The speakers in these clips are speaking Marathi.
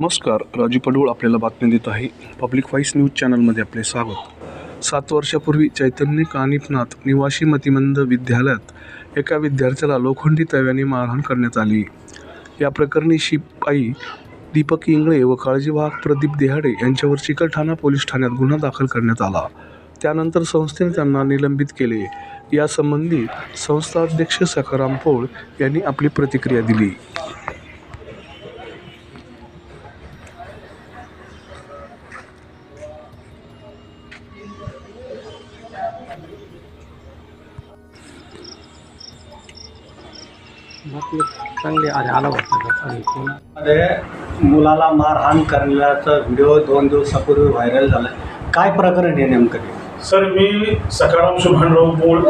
नमस्कार राजू पडवळ आपल्याला बातमी देत आहे. पब्लिक व्हॉइस न्यूज चॅनलमध्ये आपले स्वागत. सात वर्षापूर्वी चैतन्य कानिपनाथ निवासी मतिमंद विद्यालयात एका विद्यार्थ्याला लोखंडी तव्याने मारहाण करण्यात आली. या प्रकरणी शिपाई दीपक इंगळे व काळजीवाहक प्रदीप देहाडे यांच्यावर चिकलठाणा पोलीस ठाण्यात गुन्हा दाखल करण्यात आला. त्यानंतर संस्थेने त्यांना निलंबित केले. यासंबंधी संस्थाध्यक्ष सखाराम पोळ यांनी आपली प्रतिक्रिया दिली. चांगली आली आला वाटतं मध्ये मुलाला मारहाण करण्याचा व्हिडिओ दोन दिवसापूर्वी व्हायरल झाला काय प्रकरण आहे नेमकं ते? सर मी सखाराम सुभानराव पोळ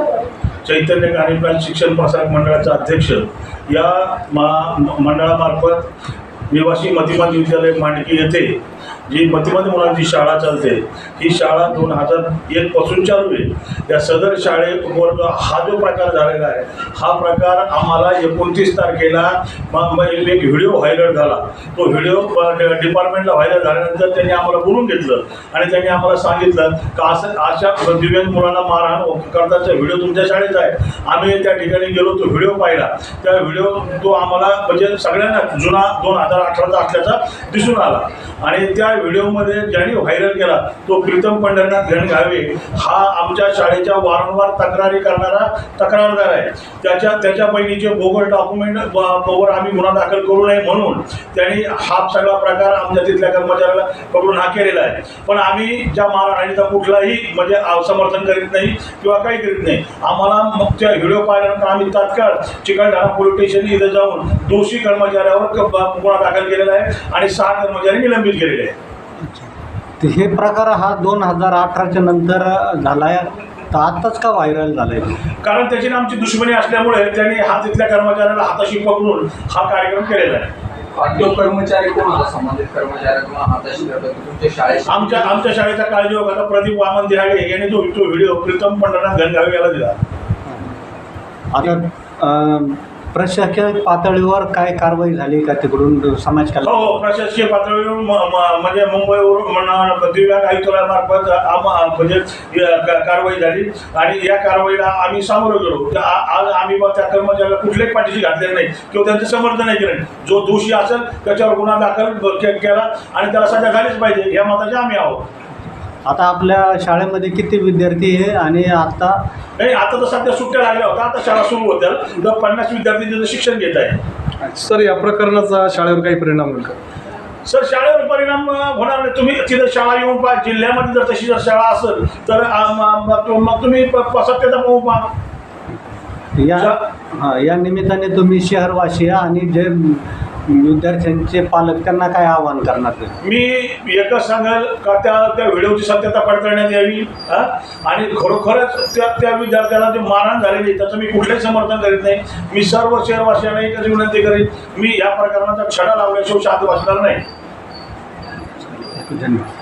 चैतन्य कार्यक्रम शिक्षण प्रसारक मंडळाचा अध्यक्ष. या मा मंडळामार्फत निवासी मतिमंद विद्यालय मांडकी येथे जी मतिमंद मुलांची शाळा चालते ही शाळा दोन हजार एकपासून चालू आहे. या सदर शाळेवर हा जो प्रकार झालेला आहे हा प्रकार आम्हाला एकोणतीस तारखेला एक व्हिडिओ व्हायरल झाला. तो व्हिडिओ डिपार्टमेंटला व्हायरल झाल्यानंतर त्यांनी आम्हाला बोलून घेतलं आणि त्यांनी आम्हाला सांगितलं का असं अशा दिव्यांग मुलांना मारहाण करताचा व्हिडिओ तुमच्या शाळेचा आहे. आम्ही त्या ठिकाणी गेलो तो व्हिडिओ पाहिला. त्या व्हिडिओ तो आम्हाला म्हणजे सगळ्यांना जुना दोन हजार अठराचा असल्याचा दिसून आला. आणि त्या व्हिडिओमध्ये ज्यांनी व्हायरल केला तो प्रीतम पंढरनाथ घावे हा आमच्या शाळेच्या वारंवार तक्रारी करणारा तक्रारदार आहे. त्याच्या त्याच्या बहिणीचे बोगस डॉक्युमेंट वर आम्ही गुन्हा दाखल करू नये म्हणून त्यांनी हा सगळा प्रकार आमच्या तिथल्या कर्मचाऱ्याला कडून हा केलेला आहे. पण आम्ही ज्या मारहाणीचा कुठलाही म्हणजे समर्थन करीत नाही किंवा काही करीत नाही आम्हाला मग त्या व्हिडिओ पाहिल्यानंतर आम्ही तात्काळ चिकलठाणा पोलीस स्टेशन इथं जाऊन दोषी कर्मचाऱ्यावर गुन्हा दाखल केलेला आहे आणि सहा कर्मचारी निलंबित केलेले आहेत तर हे प्रकार हा दोन हजार अठराच्या नंतर झालाय. तर आताच का व्हायरल झालाय? कारण त्याची ना आमची दुश्मनी असल्यामुळे त्यांनी हा तिथल्या कर्मचाऱ्याला हाताशी पकडून हा कार्यक्रम केलेला आहे. तो कर्मचारी कोण होता? संबंधित कर्मचारी किंवा हाताशी धरला तो तुमच्या शाळेत आमच्या आमच्या शाळेचा काळजी आता प्रदीप वामन दिहाळे यांनी तो तो व्हिडिओ प्रीतम पंढरनाथ घनगावे याला दिला. आता अं, प्रशासकीय पातळीवर काय कारवाई झाली का तिकडून समाज हो कल्याण? हो प्रशासकीय पातळीवर म- म- म्हणजे मुंबईवरून म्हणा दिव्यांग आयुक्तालयामार्फत आम- म्हणजे या का- कारवाई झाली. आणि या कारवाईला आम्ही सामोरं गेलो. तर आ- आज आम्ही मग त्या कर्मचाऱ्याला कुठल्याही पाठीशी घातलेलं नाही. किंवा त्यांचं समर्थन नाही केलं. नाही. जो दोषी असेल त्याच्यावर गुन्हा दाखल के- केला. आणि त्याला सध्या झालीच पाहिजे या मताचे आम्ही आहोत. आता आपल्या शाळेमध्ये किती विद्यार्थी आहे आणि आता? नाही आता तर सध्या सुट्ट्या लागल्या होत्या. आता शाळा सुरू होत्या. तर पन्नास विद्यार्थी तिथं शिक्षण घेत आहे सर या प्रकरणाचा शाळेवर काही परिणाम होईल का? सर शाळेवर परिणाम अ, होणार नाही. तुम्ही तिथं शाळा येऊन पहा. जिल्ह्यामध्ये जर तशी जर शाळा असेल तर अ, म- म- तो- मग तुम्ही प- प- सत्यता पाहू पहा. या हां या निमित्ताने तुम्ही शहरवासी आणि जे विद्यार्थ्यांचे पालक त्यांना काय आवाहन करणार ते? मी एकच सांगेल का त्या त्या व्हिडिओची सत्यता पडताळण्यात यावी हा? आणि खरोखरच त्या त्या विद्यार्थ्याला जे मारहाण झालेली त्याचं मी कुठलंही समर्थन करीत नाही. मी सर्व शहरवासियांना एकच विनंती करीन मी या प्रकरणाचा छडा लावल्याशिवाय शांत वाचणार नाही. धन्यवाद.